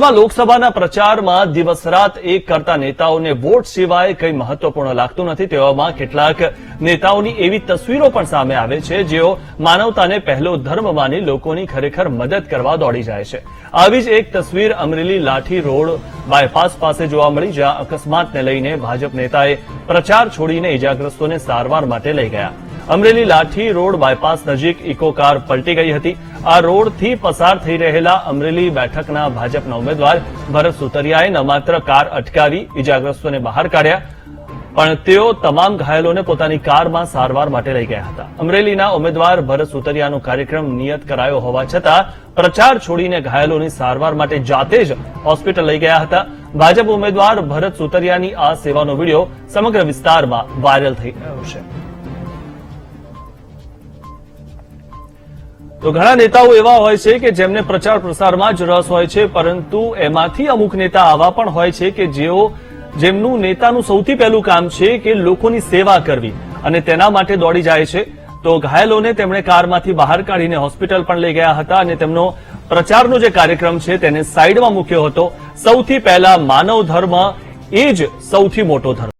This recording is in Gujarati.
લોકસભાના પ્રચારમાં દિવસ રાત એક કરતા નેતાઓને વોટ સિવાય કંઈ મહત્વપૂર્ણ લાગતું નથી, તેવામાં કેટલાક નેતાઓની એવી તસવીરો પણ સામે આવે છે, જેઓ માનવતાને પહેલો ધર્મ માની લોકોની ખરેખર મદદ કરવા દોડી જાય છે. આવી જ એક તસવીર અમરેલી લાઠી રોડ બાયપાસ પાસે જોવા મળી, જ્યાં અકસ્માતને લઈને ભાજપ નેતાએ પ્રચાર છોડીને ઇજાગ્રસ્તોને સારવાર માટે લઈ ગયા. અમરેલી લાઠી રોડ બાયપાસ નજીક ઇકો કાર પલટી ગઈ હતી. આ રોડથી પસાર થઈ રહેલા અમરેલી બેઠકના ભાજપના ઉમેદવાર ભરત સુતરિયાએ ન માત્ર કાર અટકાવી ઇજાગ્રસ્તોને બહાર કાઢ્યા, પણ તેઓ તમામ ઘાયલોને પોતાની કારમાં સારવાર માટે લઈ ગયા હતા. અમરેલીના ઉમેદવાર ભરત સુતરિયાનો કાર્યક્રમ નિયત કરાયો હોવા છતાં પ્રચાર છોડીને ઘાયલોની સારવાર માટે જાતે જ હોસ્પિટલ લઈ ગયા હતા. ભાજપ ઉમેદવાર ભરત સુતરિયાની આ સેવાનો વીડિયો સમગ્ર વિસ્તારમાં વાયરલ થઈ રહ્યો છે. તો ઘણા નેતાઓ એવા હોય છે કે જેમને પ્રચાર પ્રસારમાં જ રસ હોય છે, પરંતુ એમાંથી અમુક નેતા આવા પણ હોય છે કે જેઓ, જેમનું નેતાનું સૌથી પહેલું કામ છે કે લોકોની સેવા કરવી અને તેના માટે દોડી જાય છે. તો ઘાયલોને તેમણે કારમાંથી બહાર કાઢીને હોસ્પિટલ પણ લઈ ગયા હતા અને તેમનો પ્રચારનો જે કાર્યક્રમ છે તેને સાઈડમાં મૂક્યો હતો. સૌથી પહેલા માનવ ધર્મ એ જ સૌથી મોટો ધર્મ.